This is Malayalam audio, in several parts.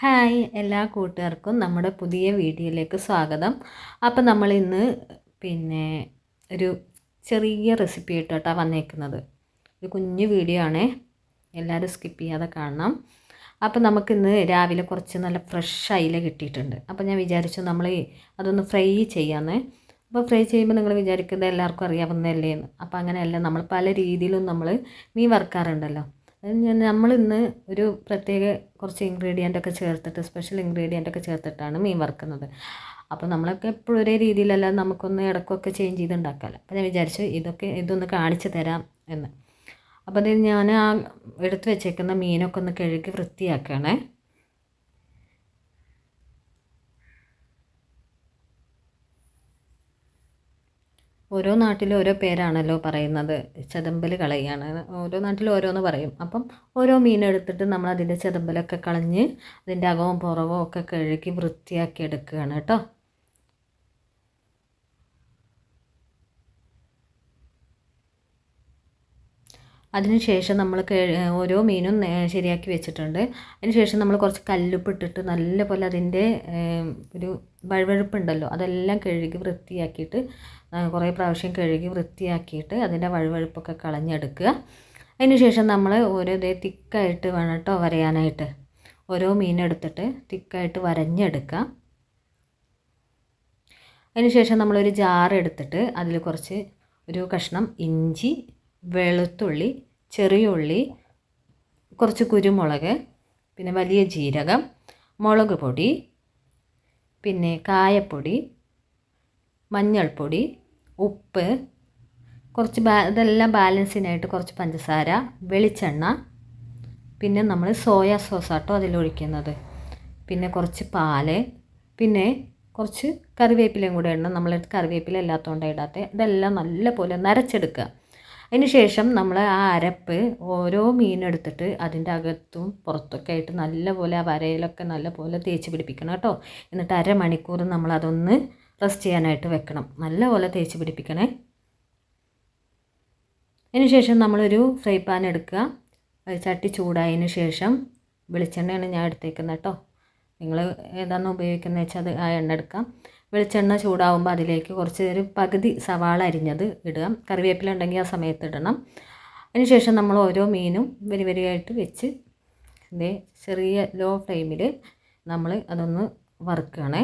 ഹായ് എല്ലാ കൂട്ടുകാർക്കും നമ്മുടെ പുതിയ വീഡിയോയിലേക്ക് സ്വാഗതം. അപ്പോൾ നമ്മൾ ഇന്ന് പിന്നെ ഒരു ചെറിയ റെസിപ്പി ആയിട്ടാണ് വന്നേക്കുന്നത്. ഒരു കുഞ്ഞു വീഡിയോ ആണേ. എല്ലാവരും സ്കിപ്പ് ചെയ്യാതെ കാണണം. അപ്പോൾ നമുക്കിന്ന് രാവിലെ കുറച്ച് നല്ല ഫ്രഷ് അയില കിട്ടിയിട്ടുണ്ട്. അപ്പോൾ ഞാൻ വിചാരിച്ചു നമ്മൾ അതൊന്ന് ഫ്രൈ ചെയ്യാമെന്നേ അപ്പോൾ ഫ്രൈ ചെയ്യുമ്പോൾ നിങ്ങൾ വിചാരിക്കുന്നത് എല്ലാവർക്കും അറിയാവുന്നതല്ലേ എന്ന്. അപ്പോൾ അങ്ങനെയല്ല നമ്മൾ പല രീതിയിലും നമ്മൾ മീൻ വറുക്കാറുണ്ടല്ലോ. നമ്മളിന്ന് ഒരു പ്രത്യേക കുറച്ച് ഇൻഗ്രീഡിയന്റ് ഒക്കെ ചേർത്തിട്ട് സ്പെഷ്യൽ ഇൻഗ്രീഡിയന്റ് ഒക്കെ ചേർത്തിട്ടാണ് മീൻ വറുക്കുന്നത്. അപ്പോൾ നമ്മളൊക്കെ എപ്പോഴും ഒരേ രീതിയിലല്ല നമുക്കൊന്ന് ഇടക്കൊക്കെ ചേഞ്ച് ചെയ്ത് ഉണ്ടാക്കാമല്ലോ അപ്പോൾ ഞാൻ വിചാരിച്ചു ഇതൊക്കെ ഇതൊന്ന് കാണിച്ചു തരാം എന്ന്. അപ്പോൾ അത് ഞാൻ ആ എടുത്ത് വെച്ചേക്കുന്ന മീനൊക്കെ ഒന്ന് കഴുകി വൃത്തിയാക്കണേ. ഓരോ നാട്ടിലും ഓരോ പേരാണല്ലോ പറയുന്നത്. ചെതമ്പൽ കളയാണ് ഓരോ നാട്ടിലും ഓരോന്ന് പറയും. അപ്പം ഓരോ മീൻ എടുത്തിട്ട് നമ്മൾ അതിന്റെ ചെതമ്പലൊക്കെ കളഞ്ഞ് അതിന്റെ അകവും പുറവും ഒക്കെ കഴുകി വൃത്തിയാക്കി എടുക്കുകയാണ് കേട്ടോ. അതിനുശേഷം നമ്മൾ ഓരോ മീനും ശരിയാക്കി വെച്ചിട്ടുണ്ട്. അതിനുശേഷം നമ്മൾ കുറച്ച് കല്ലുപ്പ് ഇട്ടിട്ട് നല്ലപോലെ അതിന്റെ ഒരു വഴുവഴുപ്പുണ്ടല്ലോ അതെല്ലാം കഴുകി വൃത്തിയാക്കിയിട്ട് കുറേ പ്രാവശ്യം കഴുകി വൃത്തിയാക്കിയിട്ട് അതിന്റെ വഴുവഴുപ്പൊക്കെ കളഞ്ഞെടുക്കുക. അതിനുശേഷം നമ്മൾ ഓരോ ഇതേ തിക്കായിട്ട് വേണം കേട്ടോ വരയാനായിട്ട്. ഓരോ മീനെടുത്തിട്ട് തിക്കായിട്ട് വരഞ്ഞെടുക്കുക. അതിനുശേഷം നമ്മളൊരു ജാർ എടുത്തിട്ട് അതിൽ കുറച്ച് ഒരു കഷ്ണം ഇഞ്ചി വെളുത്തുള്ളി ചെറിയ ഉള്ളി കുറച്ച് കുരുമുളക് പിന്നെ വലിയ ജീരകം മുളക് പൊടി പിന്നെ കായപ്പൊടി മഞ്ഞൾപ്പൊടി ഉപ്പ് കുറച്ച് ബാ ഇതെല്ലാം ബാലൻസിനായിട്ട് കുറച്ച് പഞ്ചസാര വെളിച്ചെണ്ണ പിന്നെ നമ്മൾ സോയാ സോസാട്ടോ അതിലൊഴിക്കുന്നത്. പിന്നെ കുറച്ച് പാൽ പിന്നെ കുറച്ച് കറിവേപ്പിലയും കൂടെ ഇടണം. നമ്മളെടുത്ത് കറിവേപ്പില ഇല്ലാത്തതുകൊണ്ടാണ് ഇടാത്തത് ഇതെല്ലാം നല്ലപോലെ നരച്ചെടുക്കുക. അതിന് ശേഷം നമ്മൾ ആ അരപ്പ് ഓരോ മീനെടുത്തിട്ട് അതിന്റെ അകത്തും പുറത്തൊക്കെ ആയിട്ട് നല്ലപോലെ ആ വരയിലൊക്കെ നല്ലപോലെ തേച്ച് പിടിപ്പിക്കണം കേട്ടോ. എന്നിട്ട് അരമണിക്കൂർ നമ്മളതൊന്ന് റെസ്റ്റ് ചെയ്യാനായിട്ട് വെക്കണം. നല്ലപോലെ തേച്ച് പിടിപ്പിക്കണേ. അതിന് ശേഷം നമ്മളൊരു ഫ്രൈ പാൻ എടുക്കുക. ചട്ടി ചൂടായതിന് ശേഷം വെളിച്ചെണ്ണയാണ് ഞാൻ എടുത്തേക്കുന്നത് കേട്ടോ. നിങ്ങൾ ഏതാണോ ഉപയോഗിക്കുന്നത് വെച്ചാൽ അത് ആ എണ്ണ എടുക്കാം. വെളിച്ചെണ്ണ ചൂടാവുമ്പോൾ അതിലേക്ക് കുറച്ച് ഒരു പകുതി സവാള അരിഞ്ഞത് ഇടുക. കറിവേപ്പില ഉണ്ടെങ്കിൽ ആ സമയത്ത് ഇടണം. അതിനുശേഷം നമ്മൾ ഓരോ മീനും വരി വരിയായിട്ട് വെച്ച് ഇതേ ചെറിയ ലോ ഫ്ലെയിമിൽ നമ്മൾ അതൊന്ന് വറുക്കുകയാണേ.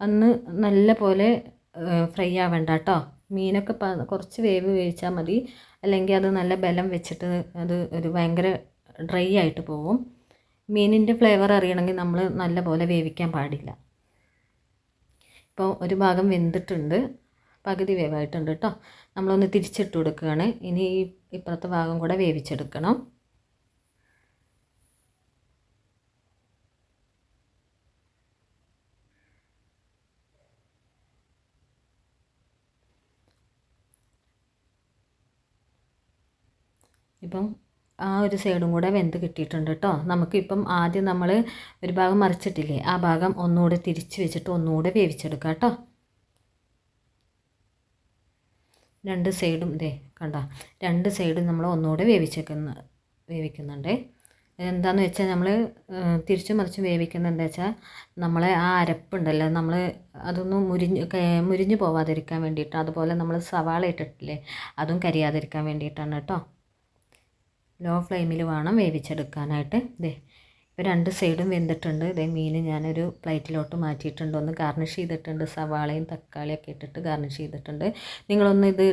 അന്ന് നല്ല പോലെ ഫ്രൈ ആവേണ്ട കേട്ടോ മീനൊക്കെ കുറച്ച് വേവ് വേവിച്ചാൽ മതി. അല്ലെങ്കിൽ അത് നല്ല ബലം വെച്ചിട്ട് അത് ഒരു ഭയങ്കര ഡ്രൈ ആയിട്ട് പോവും. മീനിന്റെ ഫ്ലേവർ അറിയണമെങ്കിൽ നമ്മൾ നല്ല പോലെ വേവിക്കാൻ പാടില്ല. ഇപ്പോൾ ഒരു ഭാഗം വെന്തിട്ടുണ്ട്. പകുതി വേവായിട്ടുണ്ട് കേട്ടോ നമ്മളൊന്ന് തിരിച്ചിട്ട് കൊടുക്കുകയാണ്. ഇനി ഈ ഇപ്പുറത്തെ ഭാഗം കൂടെ വേവിച്ചെടുക്കണം. ഇപ്പം ആ ഒരു സൈഡും കൂടെ വെന്ത് കിട്ടിയിട്ടുണ്ട് കേട്ടോ നമുക്കിപ്പം ആദ്യം നമ്മൾ ഒരു ഭാഗം മറിച്ചിട്ടില്ലേ ആ ഭാഗം ഒന്നുകൂടെ തിരിച്ച് വെച്ചിട്ട് ഒന്നുകൂടെ വേവിച്ചെടുക്കാം കേട്ടോ രണ്ട് സൈഡും ഇതേ കണ്ട രണ്ട് സൈഡും നമ്മൾ ഒന്നുകൂടെ വേവിച്ചേക്കുന്ന വേവിക്കുന്നുണ്ട്. എന്താണെന്ന് വെച്ചാൽ നമ്മൾ തിരിച്ചും മറിച്ചും വേവിക്കുന്നത് എന്താ വെച്ചാൽ നമ്മളെ ആ അരപ്പുണ്ടല്ലോ നമ്മൾ അതൊന്നും മുരിഞ്ഞ് മുരിഞ്ഞ് പോവാതിരിക്കാൻ വേണ്ടിയിട്ട് അതുപോലെ നമ്മൾ സവാള ഇട്ടിട്ടില്ലേ അതും കരിയാതിരിക്കാൻ വേണ്ടിയിട്ടാണ് കേട്ടോ ലോ ഫ്ലെയിമിൽ വേണം വേവിച്ചെടുക്കാനായിട്ട്. ഇതേ ഇപ്പോൾ രണ്ട് സൈഡും വെന്തിട്ടുണ്ട്. ഇതേ മീൻ ഞാനൊരു പ്ലേറ്റിലോട്ട് മാറ്റിയിട്ടുണ്ട് ഒന്ന് ഗാർണിഷ് ചെയ്തിട്ടുണ്ട്. സവാളയും തക്കാളിയൊക്കെ ഇട്ടിട്ട് ഗാർണിഷ് ചെയ്തിട്ടുണ്ട്. നിങ്ങളൊന്ന് ഇത്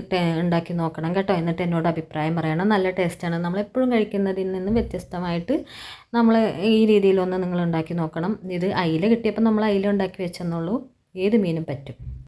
ഉണ്ടാക്കി നോക്കണം കേട്ടോ. എന്നിട്ട് എന്നോട് അഭിപ്രായം പറയണം. നല്ല ടേസ്റ്റാണ്. നമ്മളെപ്പോഴും കഴിക്കുന്നതിൽ നിന്ന് വ്യത്യസ്തമായിട്ട് നമ്മൾ ഈ രീതിയിലൊന്ന് നിങ്ങൾ ഉണ്ടാക്കി നോക്കണം. ഇത് അയില കിട്ടിയപ്പോൾ നമ്മൾ അയില ഉണ്ടാക്കി വെച്ചെന്നുള്ളൂ. ഏത് മീനും പറ്റും?